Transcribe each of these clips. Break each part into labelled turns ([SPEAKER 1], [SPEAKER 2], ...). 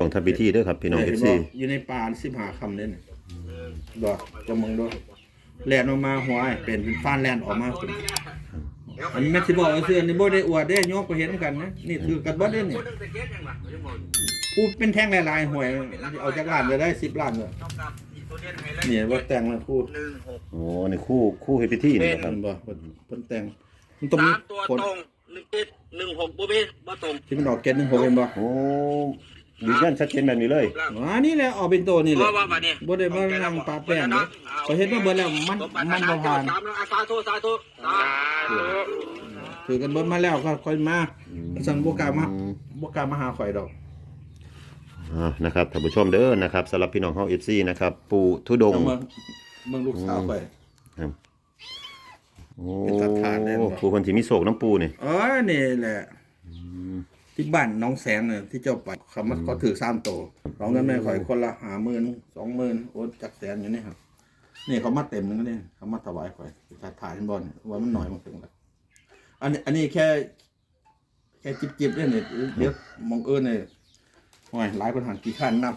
[SPEAKER 1] ของทำพิธีเด้วยครับพี่น้องเอ
[SPEAKER 2] เห็
[SPEAKER 1] ฟ
[SPEAKER 2] น
[SPEAKER 1] ซี
[SPEAKER 2] บ่อยู่ในป่าสิบหาคำเนี่ยนี่ดอกจะมองดูแลนออกมาหัวไอ้เป็นเป็นฟ้านแลนออกมาเป็นอันนี้แม่สิบอกว่าเสื้อนี่บ่ได้อวดได้ยกไปเห็นกันนะนี่ถือกันบ่ได้นี่ผู้เป็นแท่งหลายๆหวยเอาจากล้านจะได้10ล้านเลยเนี่ยว่าแต่งแล้วพูด
[SPEAKER 3] หนึ่งหก
[SPEAKER 1] โอ้นี่คู่คู่เฮดพิธีนี่นะค
[SPEAKER 2] เพิ่
[SPEAKER 1] รับ
[SPEAKER 2] นบ่เพิ่นเพิ่นแต่งมันต้องมี
[SPEAKER 3] สามตัว
[SPEAKER 2] ผล
[SPEAKER 3] ตรงหนึ่งเจ็ดหนึ่งหกบ่มีบ่ตรง
[SPEAKER 2] ที่มันออกเกตหนึ่งหกเห็นบ่
[SPEAKER 1] โอ้ ยืนยันชัดเจนแบบนี้เลย
[SPEAKER 2] อ๋อนี่แหละออกเป็นโตนี่แห
[SPEAKER 3] เพ
[SPEAKER 2] ละ
[SPEAKER 3] ราะว่าบัดนี้
[SPEAKER 2] บ่ได้มานั่งปาแป้งเด้พอเฮ็ดมาเบิดแล้วมันมันบ่ผ่าน
[SPEAKER 3] สามแล้วอะสาธุสาธุสาธุ
[SPEAKER 2] ถือกันเบิดมาแล้วก็ค่อยมา
[SPEAKER 1] อืม
[SPEAKER 2] สั่นบ่กล้ามาบ่กล้ามาหาข่อยดอก
[SPEAKER 1] อ่านะครับท่านผู้ชมเด้อนะครับสำหรับพี่น้องเฮาเอฟซีนะครับ ปู่ทุดง
[SPEAKER 2] เอา
[SPEAKER 1] ค์
[SPEAKER 2] เมืองเมืองลูกสาวข่อย
[SPEAKER 1] โอ้
[SPEAKER 2] เป็นตัดทานได้บ่
[SPEAKER 1] ปู่คนที่มีโศกน้ำปูนี่
[SPEAKER 2] อ๋อนี่แหละ ที่บ้านน้องแสงเนี่ยที่เจ้าไปเขามาเขาถือ3โตร้องกันแม่ข่อยคนละ50,000 20,000โอ้จักแสนอยู่นี่ครับนี่เขามาเต็มนึงนี่เขามาถวายข่อยจัดถ่ายให้บ่นี่ว่ามันน้อยมันถึงแล้วอันนี้อันนี้แค่ แค่จิบๆเนี่ยนี่เดี๋ยวมองเอิ้นเนี่ยโอ้ยหลายคนหันกี่ขั้นนับ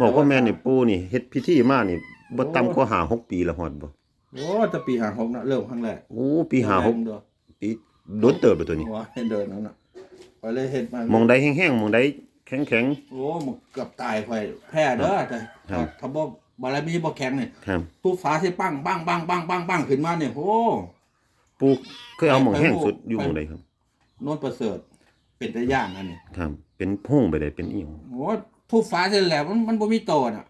[SPEAKER 1] บอกว่าแม่นี่ปู่นี่เฮ็ดพิธีมานี่บ่ต่ำกว่าห้าหกปีละฮอดบ่
[SPEAKER 2] โอ้จะปีหาหกนะเริ่มครั้งแรก
[SPEAKER 1] โอ้ปีห้าหก
[SPEAKER 2] เด้อ
[SPEAKER 1] ปีโดนเติบไปตัวนี้
[SPEAKER 2] ว่าให้เดินนั่นน่ะ ไปเลยเห็ดมาม
[SPEAKER 1] องใดแห้งๆมองใดแข็ง
[SPEAKER 2] โอ้มันเกือบตายไปแพ้เด้อแต่
[SPEAKER 1] ครับ
[SPEAKER 2] ถ้าบ่บารมีบ่แข็งนี่
[SPEAKER 1] ๆครับ
[SPEAKER 2] ตู้ฟ้าสิปังปังปังปังปังปังขึ้นมาเนี่ยโอ้
[SPEAKER 1] ปู่เคยเอาหมองแห้ง
[SPEAKER 2] ไป
[SPEAKER 1] สุดอยู่
[SPEAKER 2] ไป
[SPEAKER 1] หมองใดครับ
[SPEAKER 2] โนนประเสริฐเป็นตะย่างอันนี้
[SPEAKER 1] ครับ เป็นพุ่งไปได้เป็นอีหยัง
[SPEAKER 2] โอ้ทุบฟ้าเสร็จแล้วมันมันบ่มีโตน่ะ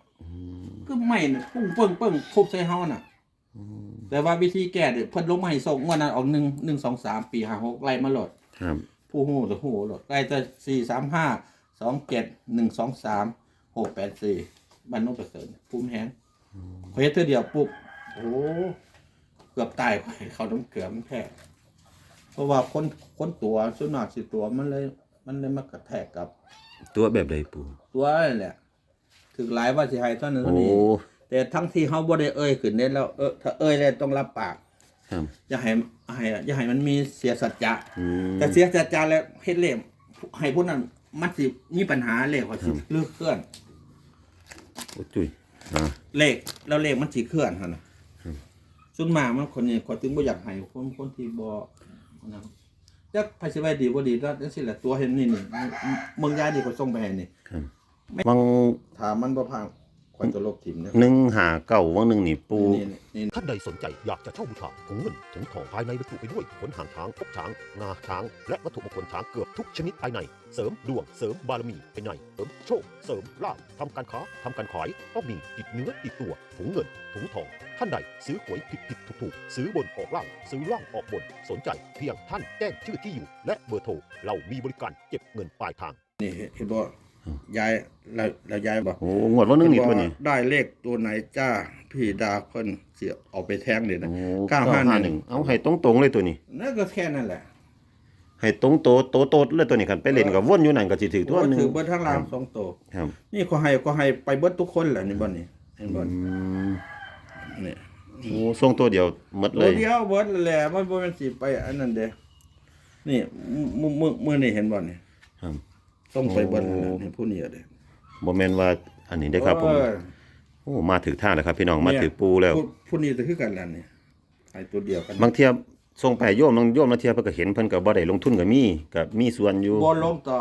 [SPEAKER 2] คือไม่น่ะปุ้งเปิ้งเปิ้งทุบใส่เฮาน่ะแต่ว่าวิธีแก้เนี่ยเพิ่นลงมาให้ส่งงวดนั้นออก1 1 2 3ปี56ไล่มาโลด
[SPEAKER 1] ครับ
[SPEAKER 2] ผู้หูจะหูโลดไล่แต่4 3 5 2 7 1 2 3 6 8 4บ้านโนนประเสริฐภูมิแฮงพอเฮ็ดเทื่อเดียวปุ๊บโอ้เกือบตายไปเขาต้องเกือบมันแพ้เพราะว่าคนคนตัวส่วนมากสิตัวมันเลย มันเลยมากระแทกกับ
[SPEAKER 1] ตัวแบบใดปู่
[SPEAKER 2] ตัวนั่นแหละถึงหลายว่าสิให้เท่านั้น
[SPEAKER 1] โอ้
[SPEAKER 2] เท่านี้แต่ทั้งที่เขาบ่ได้เอ่ยขึ้นได้แล้วเออถ้าเอ่ยแล้วต้องรับปาก
[SPEAKER 1] ครับ
[SPEAKER 2] อย่าให้ให้อย่าให้มันมีเสียสัจจะ
[SPEAKER 1] อืม
[SPEAKER 2] แต่เสียสัจจะแล้วเฮ็ดเล่มให้พวกนั้นมันสิมีปัญหาเลขว่าสิเลือกเคลื่อน
[SPEAKER 1] โอ้จุ้ยอ่า
[SPEAKER 2] เลขแล้วเลขมันสิเคลื่อนหั่นน่ะส่วนมากมันคนนี้ขอยถึงบ่อยากให้คนคนที่บ่นั่นจักไผสิไว้ดีบ่ดีแล้วจังซี่แหละตัวเห็นนี่นี่เมืองยายนี่ก็ส่งไปให้นี่
[SPEAKER 1] ครับวัง
[SPEAKER 2] ถ้ามันบ่ผ่า นข่อยจะลบทิ่มเนี่ย
[SPEAKER 1] หนึ่งหาเก่าวังหนึ่งนี่ปู
[SPEAKER 2] นี่นี่
[SPEAKER 4] ท่านใดสนใจอยากจะเช่าบูชาถุงเงินถุงทองภายในบรรจุไปด้วยขนหางช้างพกช้าง งาช้าง และวัตถุมงคลช้างเกือบทุกชนิดภายใน เสริมดวงเสริมบารมีภายในเสริมโชคเสริมลาภทำการค้าทำการขายต้องมีติดเนื้อติดตัวถุงเงินถุงทอง ท่านใดซื้อหวยผิดผิดถูกถูกซื้อบนออกล่าง ซื้อล่างออกบน สนใจเพียงท่านแจ้งชื่อที่อยู่ และเบอร์โทรเรามีบริการเก็บเงินปลายทาง
[SPEAKER 2] นี่เห็นบ่ ยายแล้วแล้วยายบอก
[SPEAKER 1] โอ้งวดวังหนึ่งนี่ตัวนี้
[SPEAKER 2] ได้เลขตัวไหนจ้า พี่ดาเพิ่นเสียเอาไปแทงเลยนะ
[SPEAKER 1] โอ้
[SPEAKER 2] เก้าห้าหนึ่ง
[SPEAKER 1] เอาให้ตรงตรงๆเลยตัวนี้
[SPEAKER 2] นั่นก็แค่นั้นแหละ
[SPEAKER 1] ให้ตรงโตโตโตดเลยตัวนี้กันไปเล่นกับวนอยู่นั่นก็สิถือตัวหนึง
[SPEAKER 2] ถือเบิดทั้งรางสองตัว
[SPEAKER 1] ครับ
[SPEAKER 2] นี่ก็ให้ก็ให้ไปเบิดทุกคนแหละนี่บ่นี่เห็นบ่
[SPEAKER 1] อืม
[SPEAKER 2] นี่
[SPEAKER 1] โอ้ทรงตัวเดียวหมดเล
[SPEAKER 2] ตัวย เดียวเบิดแหละมันบ่แม่นสิไปอันนั้นเด้นี่มือมือมือนี่เห็นบ่นี่
[SPEAKER 1] ครับ
[SPEAKER 2] ต้องไปเบิดนั่นแหละ
[SPEAKER 1] โอ้
[SPEAKER 2] นี่ผู้นี้เด้
[SPEAKER 1] บ่แม่นว่าอันนี้ได้อครับผม
[SPEAKER 2] เออ
[SPEAKER 1] โอ้มาถึงท่างแล้วครับ พี่น้องมาถึงปูแล้ว
[SPEAKER 2] ผู้ผู้นี้ก็คือกันแล้วนี่ให้ตัวเดียวกัน
[SPEAKER 1] บางเทียส่งไปโยมบางโยมบางเทียเพิ่นก็เห็นเพิ่นก็บ่ได้ลงทุนก็มีก็มีส่วนอยู่
[SPEAKER 2] บ่ลงต่อ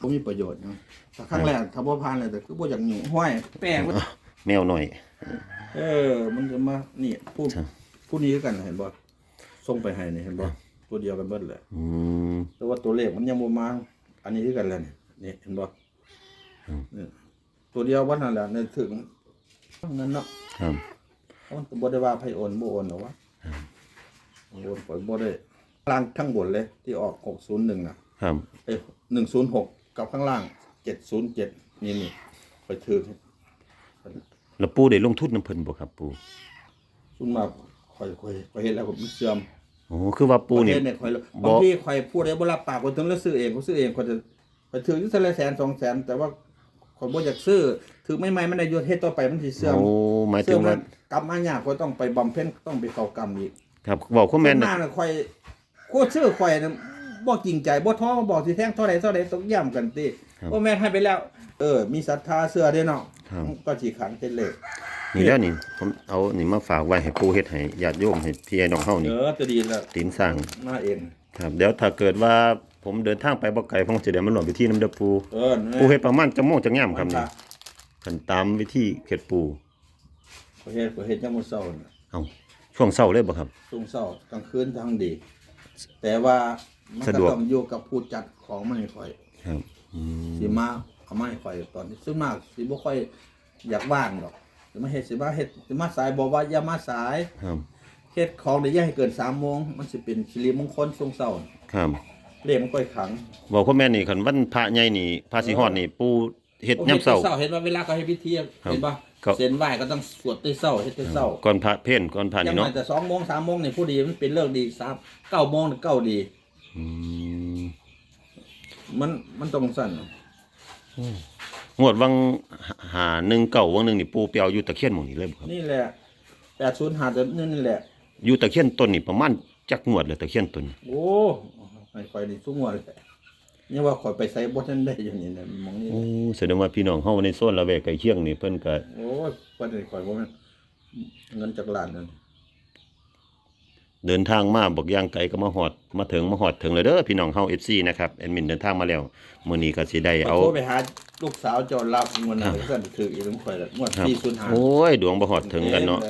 [SPEAKER 2] บ่มีประโยชน์นะถ้าครั้งแรกถ้าบ่ผ่านเลยแต่คือบ่อยากหนีห้อยแป้ง
[SPEAKER 1] แมวหน่อย
[SPEAKER 2] เออ มันจะมานี่พูด
[SPEAKER 1] ใช่
[SPEAKER 2] พูดนี้คือกันเห็นบ่ส่งไปให้นี่เห็นบ่ตัวเดียวกันเบิดเลย
[SPEAKER 1] อืม
[SPEAKER 2] แต่ว่าตัวเลขมันยังบ่มา อันนี้คือกันแล้วนี่นี่เห็นบ่นี่ตัวเดียววันนั้นแหละในถึงนั่นเนาะ
[SPEAKER 1] ครับ
[SPEAKER 2] มันก็บ่ได้ว่าไผโอนบ่โอนหรอกวะโอนปล่อยบ่ได้ล่างทั้งบนเลย ที่ออก601น่ะ
[SPEAKER 1] ครับ
[SPEAKER 2] เอ้ย106กับข้างล่าง707นี่นี่ไปถือ
[SPEAKER 1] แล้วปูได้ลงทุนนํเพิ่นบ่ครับปู
[SPEAKER 2] ซุนมากข่อยข่อยข่อยเห็นแล้วผมเสื่อม
[SPEAKER 1] โอ้คือว่าปูนี่
[SPEAKER 2] ประเทศเนี่ยข่อย
[SPEAKER 1] บ่
[SPEAKER 2] บางทีข่อยพูดได้บ่รับปากคนถึงแล้วซื้อเองเขาซื้อเองข่อยจะข่อยถืออยู่แต่ละแสนสองแสนแต่ว่าข่อยบ่อยากซื้อถือไม่ไม่มันได้อยู่เฮ็ดต่อไปมันสิเสื่อม
[SPEAKER 1] โอ้หมายถึ
[SPEAKER 2] เสื่องม
[SPEAKER 1] ว่า
[SPEAKER 2] แล้วกลับมายากข่อยต้องไปบำเพ็ญต้องไปเข้ากรรมอีก
[SPEAKER 1] ครับเว้าคอมเมนต์
[SPEAKER 2] ส่วน
[SPEAKER 1] นะ
[SPEAKER 2] มากน่ะข่อยโคตรซื้อข่อยน่ะบ่จริงใจบ่ท้อบ่บอกสิแทงเท่าใดเท่าใดต้องย้ำกันติ
[SPEAKER 1] ครับ
[SPEAKER 2] โอ้แม่ให้ไปแล้ว เออ มีศรัทธาเสื้อด้วยเนาะ
[SPEAKER 1] ครับ
[SPEAKER 2] ก็จีขังเป็นเหล็ก
[SPEAKER 1] นี่แล้วนี่ผมเอานี่มาฝากไว้ให้ปู่เฮ็ดให้ญาติโยมให้พี่ไอ้น้องเฮานี่
[SPEAKER 2] เออจะดีแล้ว
[SPEAKER 1] ตีนสร้าง
[SPEAKER 2] มาเอง
[SPEAKER 1] ครับเดี๋ยวถ้าเกิดว่าผมเดินทางไปบ่ไกลผมจะได้มาหลวมวิธีน้ำเด้อปู่
[SPEAKER 2] เออ
[SPEAKER 1] ปู่เฮ็ดประมาณจังโมงจังยามครับ
[SPEAKER 2] วั
[SPEAKER 1] นี่
[SPEAKER 2] นพระ
[SPEAKER 1] คันตามวิธีเฮ็ดปู่
[SPEAKER 2] ประเทศประเทศจังหวัดเศร้าน่ะ
[SPEAKER 1] เอ้าช่วงเช้าเลยบ่ครับ
[SPEAKER 2] ช่วงเศร้ากลางคืนทางดี แต่ว่ามัน
[SPEAKER 1] สะ
[SPEAKER 2] ก็
[SPEAKER 1] ดวก
[SPEAKER 2] ต้องอยู่กับผู้จัดของมันให้ค่อย
[SPEAKER 1] ครับอืม
[SPEAKER 2] สิมาเอามาให้ค่อยตอนนี้ซึ่งมากสิบ่ค่อยอยากว่างหรอกสิ มาเฮ็ดสิมาเฮ็ดสิมาสายบอกว่าอย่ามาสาย
[SPEAKER 1] ครับ
[SPEAKER 2] เฮ็ดของได้อย่าให้เกิน3โมงมันสิเป็นสิริมงคลช่วงเช้า
[SPEAKER 1] ครับ
[SPEAKER 2] เลขมันค่อยขัง
[SPEAKER 1] บอกพ่อแม่นี่คันวันพระใหญ่นี่พระสิฮอดนี่ปู่เฮ็ดยามเช้า
[SPEAKER 2] เช้าเห็นว่าเวลาเขาให้พิธี
[SPEAKER 1] ครับ
[SPEAKER 2] เห็นป่ะ
[SPEAKER 1] ครับ
[SPEAKER 2] เส้นไหว้ก็ต้องสวดแต้เช้าเฮ็ดแต้เช้า
[SPEAKER 1] ก่อนพระเพลก่อนพระ
[SPEAKER 2] จั
[SPEAKER 1] นี่
[SPEAKER 2] งหวะ
[SPEAKER 1] เนาะ
[SPEAKER 2] แต่2โมง3โมงนี่ผู้ดีมันเป็นเลิกดี3 9โมงนี่เก้าดี
[SPEAKER 1] อืม
[SPEAKER 2] มันมันต้องสั่น
[SPEAKER 1] งวดวังหาหนึ่งเก่าวังหนึงนี่ปู่ไปเอาอยู่ตะเคียนหม่องนี้เลยบ่ครับ
[SPEAKER 2] นี่แหละ80หาแต่นี่แหละ
[SPEAKER 1] อยู่ตะเคียนต้นนี่ประมาณจักงวดเลยตะเคียนต้นนี่
[SPEAKER 2] โอ้ให้ข่อยนี่ทุกงวดเลยนี่ว่าข่อยไปใส่บ่ทันได้อยู่นี่นะหมองนี่
[SPEAKER 1] โอ้แสดงว่าพี่น้องเฮาในโซนละแวกใกล้เคียงนี่เพิ่นก็
[SPEAKER 2] โอ้ยเพิ่นให้ข่อยบ่แม่นเงินจากล้านนั่น
[SPEAKER 1] เดินทางมาบอกย่างไกลก็มาฮอดมาถึงมาฮอดถึงเลยเด้อพี่น้องเฮา FC นะครับแอดมินเดินทางมาแล้วมื้อนี้ก็สิได้
[SPEAKER 2] ข่อย
[SPEAKER 1] เอา
[SPEAKER 2] โทรไปหาลูกสาวเจ้ารับงวดนั้นเพิ่นถืออีกข่อยละงวด
[SPEAKER 1] ครับ
[SPEAKER 2] 405
[SPEAKER 1] โอ้ยดวงบ่ฮอดถึงกันเนาะ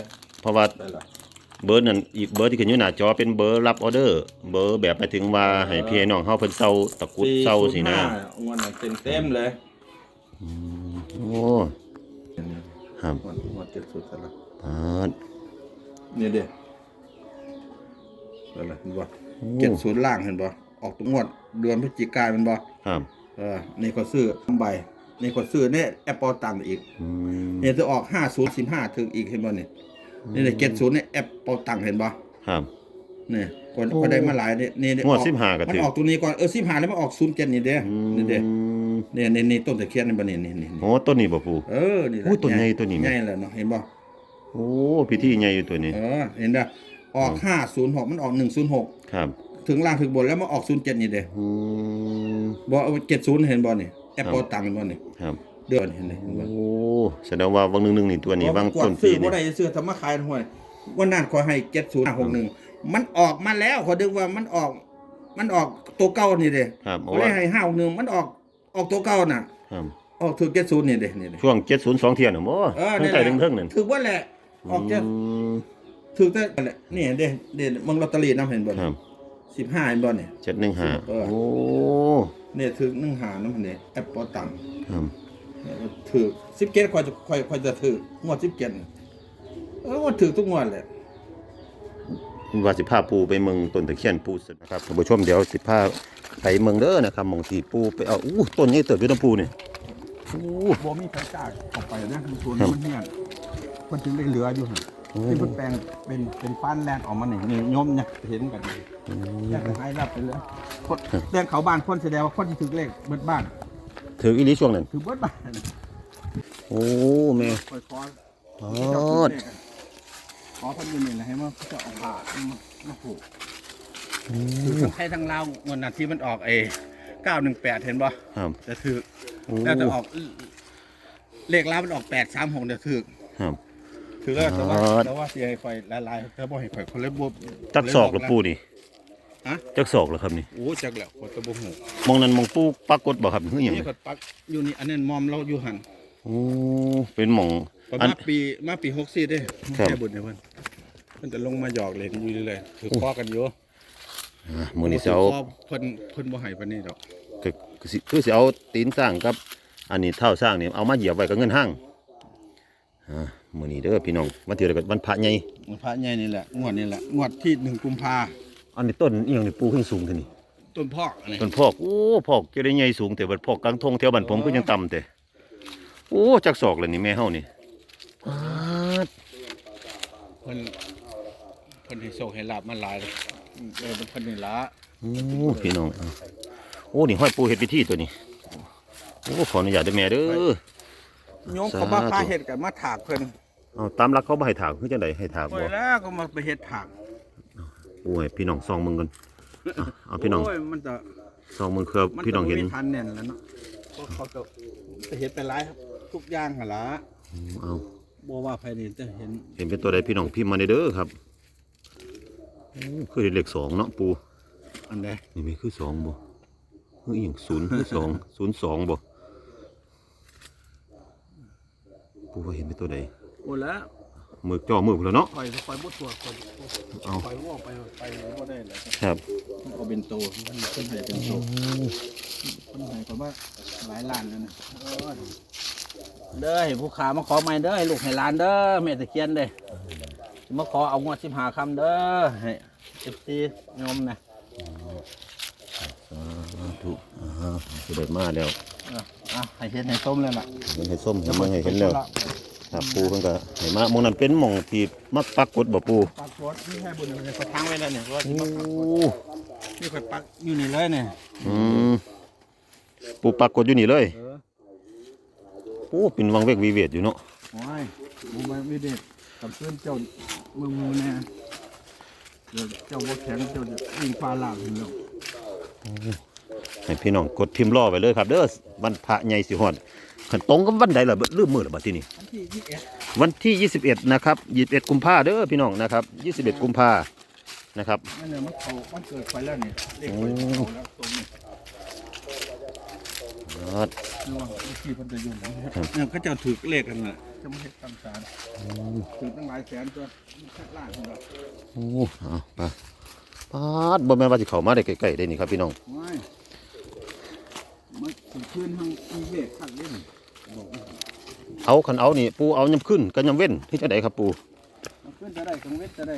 [SPEAKER 1] เพราะว่า
[SPEAKER 2] ได้ละ
[SPEAKER 1] เบอร์นั้นอีกเบอร์ที่ขึ้นอยู่หน้าจอเป็นเบอร์รับออเดอร์ เบอร์แบบหมายถึงว่าให้พี่ให้น้องเฮาเพิ่นเซาตะกรุดเซาสินะ
[SPEAKER 2] 405งวดนั้นเต็มๆเลย
[SPEAKER 1] โอ้ครับ
[SPEAKER 2] งวดงวด70ซะละ
[SPEAKER 1] ปาด
[SPEAKER 2] นี่เด้ นั่นแหละเห็นบ่
[SPEAKER 1] โอ้
[SPEAKER 2] เจ็ดศูนย์ล่างเห็นบ่ออกตรงงวดเดือนพฤศจิกายนเป็นบ่
[SPEAKER 1] ครับ
[SPEAKER 2] เออนี่ก็ซื้อใบนี่ก็ซื้อเนี่ยแอปเปิลตังค์อีก
[SPEAKER 1] อืม
[SPEAKER 2] เนี่ยจะออกห้าศูนย์สิบห้าถึงอีกเห็นบ่นี่นี่เลยเจ็ดศูนย์เนี่ยแอปเปิลตังค์เห็นบ่
[SPEAKER 1] ครับ
[SPEAKER 2] นี่คน
[SPEAKER 1] โอ้
[SPEAKER 2] ก็ได้มาหลายเนี่ยนี่เนี่ย
[SPEAKER 1] งวด
[SPEAKER 2] ออ
[SPEAKER 1] 15ก็
[SPEAKER 2] มัน
[SPEAKER 1] ถึง
[SPEAKER 2] ออกตัวนี้ก่อนเออสิบห้าแล้วมันออกศูนย์เจ็ดนี่เด้
[SPEAKER 1] อื
[SPEAKER 2] นี่เด้
[SPEAKER 1] ม
[SPEAKER 2] เนี่ยนี่นี่ต้นตะเคียนนี่บ่นี่นี่นี่
[SPEAKER 1] โอ้ต้นนี้บ่ปู่
[SPEAKER 2] เออนี่แหละ
[SPEAKER 1] โอ้ต้นใหญ่ตัวนี้แม่
[SPEAKER 2] ใหญ่แล้วเนาะเห็นบ่
[SPEAKER 1] โอ้พิธีใหญ่อยู่ตัวนี้
[SPEAKER 2] เออเห็นเด้ อออกห้าศูนย์หกมันออกหนึ่งศูนย์หก
[SPEAKER 1] ครับ
[SPEAKER 2] ถึงล่างถึงบนแล้วมาออกศูนย์เจ็ดนี่เด้
[SPEAKER 1] อืม
[SPEAKER 2] บ่เอาเจ็ดศูนย์เห็นบ่นี่แอปเปิลตังค์เห็นบ่นี่
[SPEAKER 1] ครับ
[SPEAKER 2] เดือนเห็นไหมเห็นบ่
[SPEAKER 1] โอ้แสดงว่าวังหนึงๆนี่ตัวนี้วัง
[SPEAKER 2] กวา
[SPEAKER 1] ต้
[SPEAKER 2] ด
[SPEAKER 1] น
[SPEAKER 2] ซื้
[SPEAKER 1] ปี
[SPEAKER 2] อบ่
[SPEAKER 1] นี่
[SPEAKER 2] ได้ซื้อทำมาขายห่วยวันนั้นขอให้เจ็ดศูนย์หกหนึ่งมันออกมาแล้วขอดึกว่ามันออก มันออกตัวเก่านี่เด้
[SPEAKER 1] ครับ
[SPEAKER 2] ข
[SPEAKER 1] เพ
[SPEAKER 2] อ
[SPEAKER 1] ราะ
[SPEAKER 2] เล
[SPEAKER 1] ว่าย
[SPEAKER 2] ให้ห้าหนึ่งมันออกออกตัวเก่าน่ะ
[SPEAKER 1] ครับ
[SPEAKER 2] ออกถึงเจ็ดศูนย์นี่เด้นี่เด้
[SPEAKER 1] ช่วง702เที่ยน่ะบ่
[SPEAKER 2] เออ
[SPEAKER 1] ทั้
[SPEAKER 2] นี่
[SPEAKER 1] ง
[SPEAKER 2] แห
[SPEAKER 1] ใจ
[SPEAKER 2] ละ
[SPEAKER 1] ทั้งเทิงนั่น
[SPEAKER 2] ถือว่าแหละออกจะ
[SPEAKER 1] ม
[SPEAKER 2] ถือแต่แหละนี่เด้เด้มึงลอตเตอรี่นำเห็นบ่
[SPEAKER 1] ครับ
[SPEAKER 2] สิบห้าเห็นบ่นี่
[SPEAKER 1] 715
[SPEAKER 2] เออ
[SPEAKER 1] โอ้
[SPEAKER 2] เนี่ยถือหนึ่งหาน้ำมันเด้แอปเปิลตังค์
[SPEAKER 1] ครับ
[SPEAKER 2] ถือสิบเจ็ดคอยจะคอยคอยจะถืองวดสิบเจ็ดเออว่าถือทุกงวดแหละ
[SPEAKER 1] ว่าสิพาปูไปเมืองต้นตะเคียนปูสนะครับท่านผู้ชมเดี๋ยวสิพาไปเมืองเด้อนะครับหมองที่ปูไปเอาอู้ต้นนี้เติบอยู่น้ำปูนี่อู้
[SPEAKER 2] บ่มีไฟจ้าออกไปนะมันส่วน
[SPEAKER 1] ครับ
[SPEAKER 2] มันเฮียนมันถึงได้เหลืออยู่หั่น
[SPEAKER 1] โอ้
[SPEAKER 2] ที่เพิ่นแปลงเป็นเป็นฟ้านแลนออกมานี่นี่โยมเนี่ยเห็นกันนี่อยากจะให้รับไปเลยคนแดงเขาบ้านคนแสดงว่าคนที่ถึงเลขเบิดบ้าน
[SPEAKER 1] ถืออีหลีช่วงนั้น
[SPEAKER 2] คือเบิดบ้าน
[SPEAKER 1] โอ้แม่
[SPEAKER 2] คอยขอ
[SPEAKER 1] อ๋อ
[SPEAKER 2] เจ้าถือเลขอะขอเพันอยืนนี่นะให้มันเขาจะเออกผ้ามามาผูกคือทั้งไทยทั้งลาวเงินน่ะที่มันออกเอ918เห็นบ่
[SPEAKER 1] ครับ
[SPEAKER 2] จะถือ
[SPEAKER 1] โอ้
[SPEAKER 2] แล้วจะออกเลขลาวมันออก836เดี๋ยวถือ
[SPEAKER 1] ครับ
[SPEAKER 2] ถือ แล้วแต่ว่า
[SPEAKER 1] อ๋อ
[SPEAKER 2] แต่ว่าสิให้ข่อยละลายแต่บ่ให้ข่อยคนเลยบ่
[SPEAKER 1] จักศอกหรือปูนี่
[SPEAKER 2] ฮะ
[SPEAKER 1] จักศอกเหรอครับนี่
[SPEAKER 2] โอ้จักแล้วข่อยก็บ่ฮู้
[SPEAKER 1] มองนั้นมองปูปรากฏบ่ครับคือหยัง
[SPEAKER 2] นี่ก็ปักอยู่นี่อันนั้นมอมเราอยู่หั่น
[SPEAKER 1] โอ้เป็นหมอง
[SPEAKER 2] ประ
[SPEAKER 1] อัน
[SPEAKER 2] มาณปีมาปี64เด้
[SPEAKER 1] ครับ
[SPEAKER 2] แค่บุญให้เพิ่นเพิ่นจะลงมาหยอกเล่นอยู่เรื่อยๆถือข้อกันอยู่
[SPEAKER 1] อ่ามื้อนี้สิเอา
[SPEAKER 2] ข้อเพิ่นเพิ่นบ่ให้ปานนี้ดอก
[SPEAKER 1] ก็คือสิคือสิเอาตีนสร้างกับ อันนี้เท่าสร้างนี่เอามาเหยียบไว้กับเงินห้าง อ่ามื้อนี้เด้อพี่น้องวันที่เดียวกับวันพระใหญ่
[SPEAKER 2] พระใหญ่นี่แหละงวดนี่แหละงวดที่1กุมภา
[SPEAKER 1] อันนี้ต้นอีหยังนี่ปูขึ้นสูงเท่านี้
[SPEAKER 2] ต้นพอกอันนี้
[SPEAKER 1] ต้นพอกโอ้พอกจะได้ใหญ่สูงแต่บัดพอกกลางทงแถวบ้านผมก็ยังต่ำแต่โอ้จักศอกเลยนี่แม่เฮานี่ปาด
[SPEAKER 2] เพิ่นเพิ่นให้โชคให้ลาบมาหลายเลยเออเพิ่นนี่ละ
[SPEAKER 1] โอ้พี่น้องเอาโอ้นี่ห้อยปูเฮ็ดพิธีตัวนี้โอ้ขออนุญาตเด้อแม่เด้อ
[SPEAKER 2] โยมเขามาพาเฮ็ดกันมาถากเพิ่น
[SPEAKER 1] เอาตามหลักเขาบ่ให้ถากคือจังไดให้ถาก
[SPEAKER 2] โอ้
[SPEAKER 1] บ่
[SPEAKER 2] ยแล้วก็มาไปเฮ็ดถาก
[SPEAKER 1] โอ้ยพี่น้องซองมึงกันเอาเอาพี่น้อง
[SPEAKER 2] โอ้ยมันจะ
[SPEAKER 1] ซองมึงคือ
[SPEAKER 2] มัน
[SPEAKER 1] พี่น้องเห็น
[SPEAKER 2] จะบ่มีทันแน่นแล้วเนาะก็เขาจะจะเห็นเป็นไรครับทุกอย่างหั่นละ
[SPEAKER 1] อืมเอา
[SPEAKER 2] บ่ว่าภายในจะเห็น
[SPEAKER 1] เห็นเป็นตัวใดพี่น้องพิมพ์มาเด้อครับโอ้คือเห็นเลขสองเนาะปู
[SPEAKER 2] อันใด
[SPEAKER 1] นี่ไม่คือสองบ่คืออหย่างศูนย์คือสองศูนย์สองบ่ ปูว่าเห็นเป็นตัวใด
[SPEAKER 2] โอ้แล้ว
[SPEAKER 1] มือจ่อมือพุ่นแล้วเนาะ
[SPEAKER 2] คอยคอยบ่ตรวจคอย
[SPEAKER 1] เอา
[SPEAKER 2] คอยว่าไปไปบ่ได้เลย
[SPEAKER 1] ครับ
[SPEAKER 2] เอาเป็นโตมันขึ้นให้เป็นโตคนให้ก็ว่าหลายล้านแล้วนะเด้อให้ผู้ขามาขอใหม่เด้อให้ลูกให้หลานเด้อแม่ตะเคียนเด้อสิมาขอเอางวด15คำเด้อให้ FC โยมนะ
[SPEAKER 1] ถูกอ่าสิได้มาแล้ว
[SPEAKER 2] เอออะให้เห็นให้ส้มแล้วล่ะ
[SPEAKER 1] เห็นให้ส้มเห็นมาให้เห็นแล้วครับปูเพิ่นก็ให้มาหมองนั้นเป็นหม่องที่มาปักกดบ่ปู
[SPEAKER 2] ปักรถนี่ให้บุญเลยเขาทั้งไว้แล้วเนี่ยว่า
[SPEAKER 1] โอ้
[SPEAKER 2] นี่ค่อยปักอยู่นี่เลยเนี่ย
[SPEAKER 1] อืมปูปักกดอยู่นี่เลย
[SPEAKER 2] เออ
[SPEAKER 1] โอ้เป็นวังเวกวีเวทอยู่เนาะ
[SPEAKER 2] โอ้ยมูไปไม่เด็ดกับเพื่อนเจ้าเมืองมูแน่เดี๋ยวเจ้าบ่แข็งเจ้าจะวิ่งฟ้าล่างถึงแล้ว
[SPEAKER 1] ให้พี่น้องกดพิมพ์รอไว้เลยครับ เด้อวันพระใหญ่สิฮอดคันตรงกับวันใดล่ะเบิดลืมมื้อละบัดทีนี้
[SPEAKER 2] อันที่ยี่สิบเอ็ด
[SPEAKER 1] วันที่ 21 นะครับ 21 กุมภาเด้อพี่น้องนะครับ 21 กุมภานะครับ
[SPEAKER 2] นั่นเนี่ยมันเขามันเกิดไฟแล้วเนี่ยเลขไฟเขาแล้วตรงนี้
[SPEAKER 1] ครับ
[SPEAKER 2] ระวังไอ้ที่มันจะยุ่งเนี่ยก็จะถือเลขกันน่ะจะไม่เห็นตำสารถือตั้งหลายแสนตัวมันแค่ล่างถึงแล้ว
[SPEAKER 1] โอ้เอาไปปาดบ่แม่นว่าสิเข้ามาได้ใกล้ๆได้นี่ครับพี่น้อง
[SPEAKER 2] ไม่มันถึง คืนทางมีเลขข้างเล่นบอกว่า
[SPEAKER 1] เอาคันเอานี่ปูเอายำขึ้นกับยำเว้นที่จะไดครับปู
[SPEAKER 2] มันขึ้นจะได้กังเวทจะได้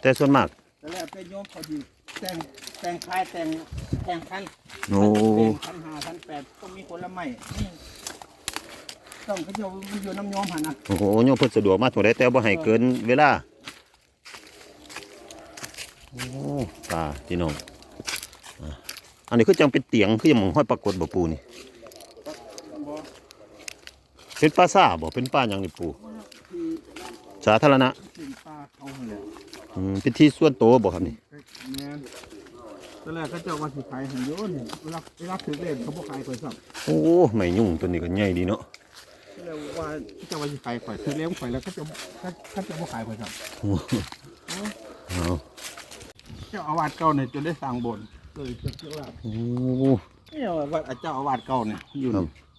[SPEAKER 1] แต่ส่วนมาก
[SPEAKER 2] แต่แล้วเป็นโยมเขาดีแต่งแต่งคลายแต่งแต่งพัน
[SPEAKER 1] โอ้
[SPEAKER 2] พันห้าพันแปดต้องมีคนละไม่นี่ต้องเขาจะอยู่น้ำโยมหันนะ
[SPEAKER 1] โอ้โหโยมเพิ่นสะดวกมาตัวใดแต่บ่ให้เกินเวลาโอ้ตาพี่น้องอะอันนี้คือจังเป็นเตียงคือยังมองห้อยปรากฏบ่ปูนี่
[SPEAKER 2] บ่
[SPEAKER 1] เป็นปลาซ่าบ่เป็นปลาหยังนี่ปู
[SPEAKER 2] ที่
[SPEAKER 1] สาธารณะ
[SPEAKER 2] กินปลาเขาเลย
[SPEAKER 1] อืมเป็นที่ส่วนตัวบ่ครับนี่
[SPEAKER 2] แม่นตอนแรกเขาเจะว่าสิขายให้โยนเวลาเวลาถือเล่นเขาบ่ขายข่อยซ้ำ
[SPEAKER 1] โอ้ไม่ยุ่งตัวนี้ก็ใหญ่ดีเนาะ
[SPEAKER 2] ก็เลยว่าเขาเจะว่าสิขายข่อยถือเลี้ยงข่อยแล้วเขาจะเขาเขาจะบ่ขายข่อยซ้ำ
[SPEAKER 1] โอ้เอา
[SPEAKER 2] เจ้าอาวาสเก่าเนี่ยจนได้สร้างโบสถ์เลยเจ้าอาวาส
[SPEAKER 1] โอ้
[SPEAKER 2] นี่วัดเจ้าอาวาสเก่าเนี่ยอยู่
[SPEAKER 1] ครั
[SPEAKER 2] นี่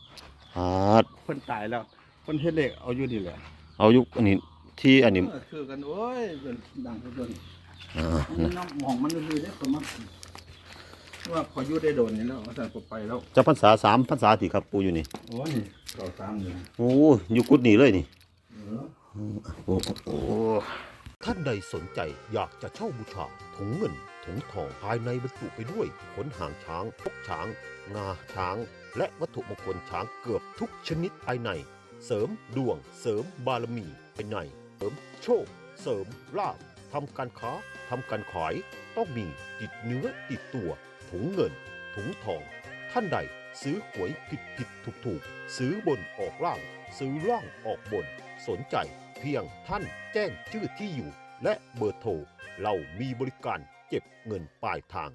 [SPEAKER 1] บปาด
[SPEAKER 2] เพิ่นตายแล้วเพิ่นเฮ็ดเลขเอาอยู่นี่แหละ
[SPEAKER 1] เอายุคอันนี้ที่อันนี้
[SPEAKER 2] เออคือกันโอ้ยจนดังไปจน
[SPEAKER 1] อ่า
[SPEAKER 2] อันนี้น้องหมองมันคือได้คนมาว่าพออยู่ได้โดนนี่แล้วอาจารย์ก็ไปแล้ว
[SPEAKER 1] จะพรรษาสามพรรษาที่ครับปูอยู่นี่
[SPEAKER 2] โอ้ยเก่าสามนี่
[SPEAKER 1] โอ้อยู่กุดนี่เลยนี่
[SPEAKER 2] เออ
[SPEAKER 1] โอ้โอ้
[SPEAKER 4] ท่านใดสนใจอยากจะเช่าบูชาถุงเงินถุงทองภายในบรรจุไปด้วยขนหางช้างพกช้าง งาช้าง และวัตถุมงคลช้างเกือบทุกชนิดภายใน เสริมดวง เสริมบารมีภายใน เสริมโชค เสริมลาภทำการค้าทำการขายต้องมีติดเนื้อติดตัว ถุงเงิน ถุงทอง ท่านใดซื้อหวยผิดผิดถูกถูกซื้อบนออกล่าง ซื้อล่างออกบน สนใจเพียงท่านแจ้งชื่อที่อยู่ และเบอร์โทร เรามีบริการเก็บเงินปลายทาง